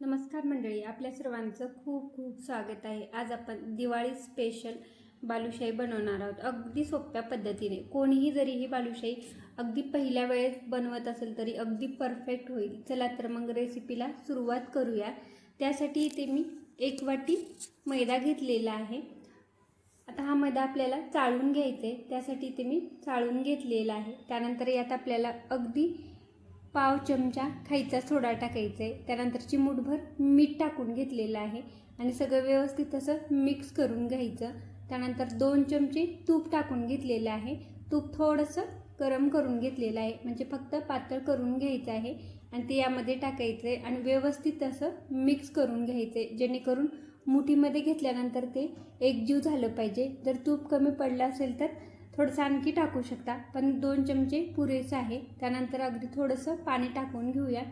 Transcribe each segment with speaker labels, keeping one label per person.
Speaker 1: नमस्कार मंडळी आपल्या सर्वांचं खूप खूप स्वागत आहे. आज आपण दिवाळी स्पेशल बालुशाही बनवणार आहोत. अगदी सोप्या पद्धतीने. कोणीही जरी ही बालुशाही अगदी पहिल्या वेळेस बनवत असेल तरी अगदी परफेक्ट होईल. चला तर मग रेसिपीला सुरुवात करूया. त्यासाठी इथे मी एक वाटी मैदा घेतलेला आहे. आता हा मैदा आपल्याला चाळून घ्यायचा आहे. त्यासाठी इथे मी चाळून घेतलेला आहे. त्यानंतर यात आपल्याला अगदी पाव चमचा खायचा सोडा टाकायचा. आहे त्यानंतर चिमूटभर मीठ टाकून घेतलेलं आहे. आणि सगळं व्यवस्थित असं मिक्स करून घ्यायचं. त्यानंतर दोन चमचे तूप टाकून घेतलेलं आहे. तूप थोडंसं गरम करून घेतलेलं आहे. म्हणजे फक्त पातळ करून घ्यायचं आहे. आणि ते यामध्ये टाकायचं आहे आणि व्यवस्थित असं मिक्स करून घ्यायचं आहे जेणेकरून मुठीमध्ये घेतल्यानंतर ते एकजीव झालं पाहिजे. जर तूप कमी पडलं असेल तर थोडंसं आणखी टाकू शकता. पण दोन चमचे पुरेसं आहे. त्यानंतर अगदी थोडंसं पाणी टाकून घेऊया.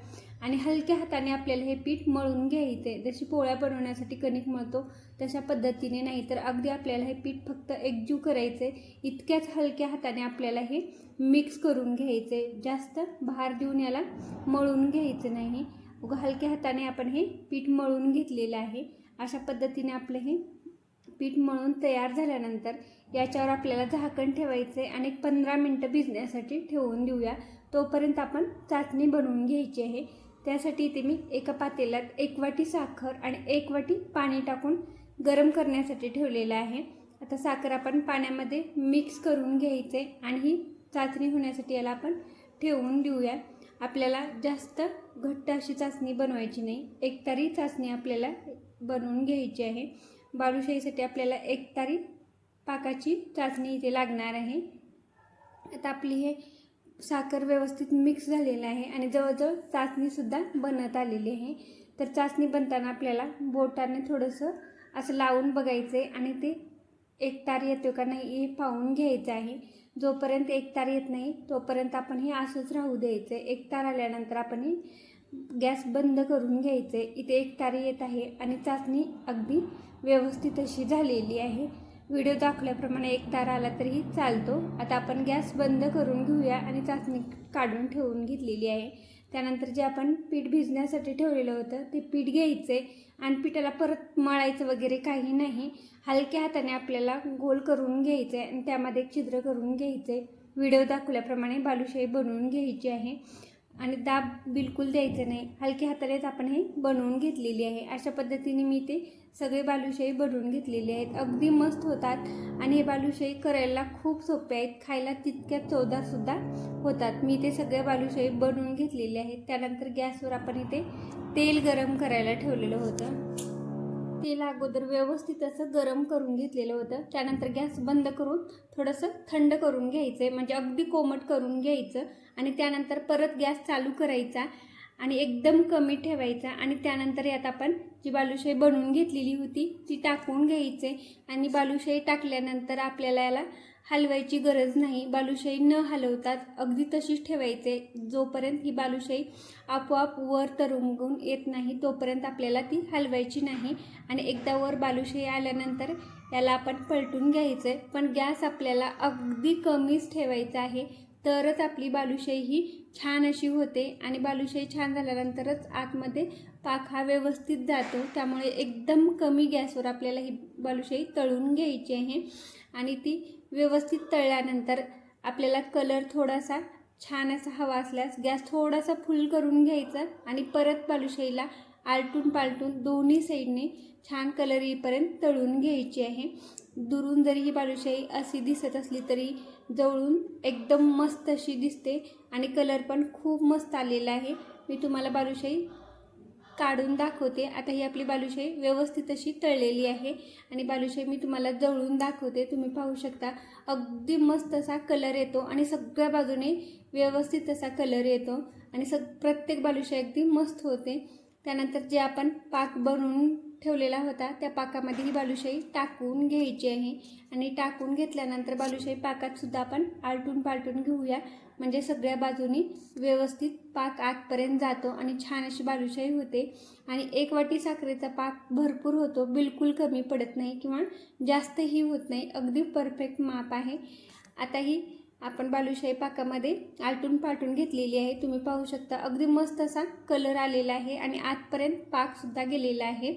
Speaker 1: आणि हलक्या हाताने आपल्याला हे पीठ मळून घ्यायचे जशी पोळ्या बनवण्यासाठी कणिक मळतो तशा पद्धतीने नाही तर अगदी आपल्याला हे पीठ फक्त एकजीव करायचे इतक्याच हलक्या हाताने आपल्याला हे मिक्स करून घ्यायचे जास्त भार देऊन याला मळून घ्यायचं नाही. हलक्या हाताने आपण हे पीठ मळून घेतलेलं आहे. अशा पद्धतीने आपलं हे पीठ मळून तयार झाल्यानंतर याच्यावर आपल्याला झाकण ठेवायचे आणि एक पंधरा मिनटं भिजण्यासाठी ठेवून देऊया. तोपर्यंत आपण चाचणी बनवून घ्यायची आहे. त्यासाठी इथे मी एका पातेल्यात एक वाटी साखर आणि एक वाटी पाणी टाकून गरम करण्यासाठी ठेवलेलं आहे. आता साखर आपण पाण्यामध्ये मिक्स करून घ्यायचे आणि ही चाचणी होण्यासाठी याला आपण ठेवून देऊया. आपल्याला जास्त घट्ट अशी चाचणी बनवायची नाही. एकतारी चाचणी आपल्याला बनवून घ्यायची आहे. बालुशाहीसाठी आपल्याला एक तारी पाकाची चाचणी इथे लागणार आहे. आता आपली हे साखर व्यवस्थित मिक्स झालेलं आहे आणि जवळजवळ चाचणीसुद्धा बनत आलेली आहे. तर चाचणी बनताना आपल्याला बोटाने थोडंसं असं लावून बघायचं आहे आणि ते एक तार येतो का नाही हे पाहून घ्यायचं आहे. जोपर्यंत एक तार येत नाही तोपर्यंत आपण हे असंच राहू द्यायचं आहे एक तार आल्यानंतर आपण हे गॅस बंद करून घ्यायचे. इथे एक तारी येत आहे आणि चाचणी अगदी व्यवस्थित अशी झालेली आहे. व्हिडिओ दाखवल्याप्रमाणे एक तारा आला तरीही चालतो. आता आपण गॅस बंद करून घेऊया आणि चाचणी काढून ठेवून घेतलेली आहे. त्यानंतर जे आपण पीठ भिजण्यासाठी ठेवलेलं होतं ते पीठ घ्यायचे आणि पिठाला परत मळायचं वगैरे काही नाही. हलक्या हाताने आपल्याला गोल करून घ्यायचं आहे आणि त्यामध्ये एक छिद्र करून घ्यायचे. व्हिडिओ दाखवल्याप्रमाणे बालुशाही बनवून घ्यायची आहे. आणि दाब बिलकुल द्यायचे नाही. हलक्या हातानेच आपण हे बनवून घेतलेली आहे. अशा पद्धतीने मी ते सगळे बालुशाही बनवून घेतलेले आहेत. अगदी मस्त होतात आणि हे बालुशाही करायला खूप सोपे आहेत. खायला तितक्यात चवदारसुद्धा होतात. मी ते सगळे बालुशाही बनवून घेतलेले आहेत. त्यानंतर गॅसवर आपण इथे तेल गरम करायला ठेवलेलं होतं. तेल अगोदर व्यवस्थित असं गरम करून घेतलेलं होतं. त्यानंतर गॅस बंद करून थोडंसं थंड करून घ्यायचं आहे म्हणजे अगदी कोमट करून घ्यायचं. आणि त्यानंतर परत गॅस चालू करायचा आणि एकदम कमी ठेवायचा आणि त्यानंतर यात आपण जी बालुशाही बनवून घेतलेली होती ती टाकून घ्यायचे. आणि बालुशाही टाकल्यानंतर आपल्याला याला हलवायची गरज नाही. बालुशाही न हलवता अगदी तशीच ठेवायचे. जोपर्यंत ही बालुशाही आपोआप वर तरंगून येत नाही तोपर्यंत आपल्याला ती हलवायची नाही. आणि एकदा वर बालुशाही आल्यानंतर याला आपण पलटून घ्यायचं. आहे पण गॅस आपल्याला अगदी कमीच ठेवायचा आहे. तरच आपली बालुशाही ही छान अशी होते आणि बालुशाही छान झाल्यानंतरच आतमध्ये पाक हा व्यवस्थित जातो. त्यामुळे एकदम कमी गॅसवर आपल्याला ही बालुशाही तळून घ्यायची आहे आणि ती व्यवस्थित तळल्यानंतर आपल्याला कलर थोडासा छान असा हवा असल्यास गॅस थोडासा फुल करून घ्यायचा आणि परत बालुशाहीला आलटून पालटून दोन्ही साईडने छान कलर येईपर्यंत तळून घ्यायची आहे. दुरून जरी ही बालुशाही अशी दिसत असली तरी जवळून एकदम मस्त अशी दिसते आणि कलर पण खूप मस्त आलेला आहे. मी तुम्हाला बालुशाही काढून दाखवते. आता ही आपली बालुशाही व्यवस्थित अशी तळलेली आहे आणि बालुशाही मी तुम्हाला जवळून दाखवते. तुम्ही पाहू शकता अगदी मस्त असा कलर येतो आणि सगळ्या बाजूने व्यवस्थित असा कलर येतो आणि सग प्रत्येक बालुशाही अगदी मस्त होते. त्यानंतर जे आपण पाक बनवून ठेवलेला होता त्या पाकामध्ये ही बालुशाही टाकून घ्यायची आहे. आणि टाकून घेतल्यानंतर बालुशाही पाकातसुद्धा आपण आलटून पालटून घेऊया. म्हणजे सगळ्या बाजूनी व्यवस्थित पाक आतपर्यंत जातो आणि छान अशी बालुशाही होते. आणि एक वाटी साखरेचा पाक भरपूर होतो बिलकुल कमी पडत नाही किंवा जास्तही होत नाही. अगदी परफेक्ट माप आहे. आता ही आपण बालुशाही पाकामध्ये आलटून पाटून घेतलेली आहे. तुम्ही पाहू शकता अगदी मस्त असा कलर आलेला आहे आणि आतपर्यंत पाकसुद्धा गेलेला आहे.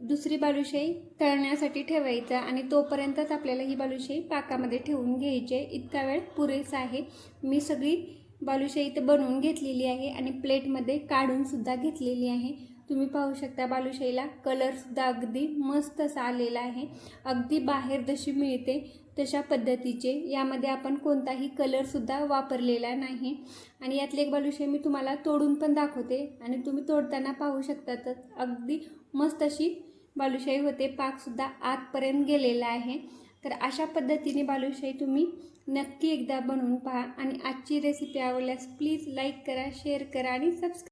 Speaker 1: दुसरी बालुशाही तळण्यासाठी ठेवायचा आणि तोपर्यंतच आपल्याला ही बालुशाही पाकामध्ये ठेवून घ्यायची आहे. इतका वेळ पुरेसा आहे. मी सगळी बालुशाही इथं बनवून घेतलेली आहे आणि प्लेटमध्ये काढूनसुद्धा घेतलेली आहे. तुम्ही पाहू शकता बालुशाहीला कलरसुद्धा अगदी मस्त असा आलेला आहे. अगदी बाहेर जशी मिळते तशा पद्धतीचे. यामध्ये आपण कोणताही कलरसुद्धा वापरलेला नाही. आणि यातले एक बालुशाही मी तुम्हाला तोडून पण दाखवते. आणि तुम्ही तोडताना पाहू शकतातच. अगदी मस्त अशी बालुशाही होते. पाकसुद्धा आतपर्यंत गेलेला आहे. तर अशा पद्धतीने बालुशाही तुम्ही नक्की एकदा बनवून पहा. आणि आजची रेसिपी आवडल्यास प्लीज लाईक करा शेअर करा आणि सबस्क्राईब